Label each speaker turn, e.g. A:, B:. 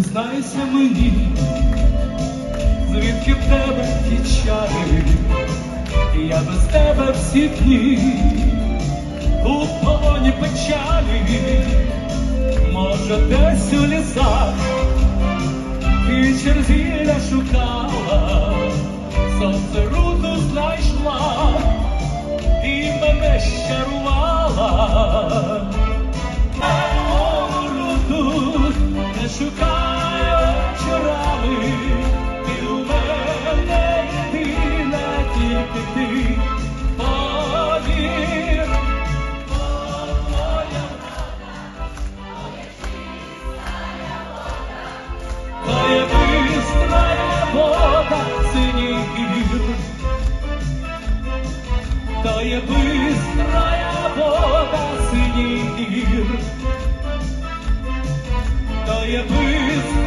A: Зізнайся мені, звідки в тебе ті чари, я без тебе всі дні у полоні печалі, може, десь у лісах ти черзіля шукала, сонце руду знайшла і мене щарувала. Шукай вечорами, ти у мене єдина, тільки ти повір. Моя Твоя быстрая вода синіх гір, Твоя быстрая вода синіх гір, Твоя быстрая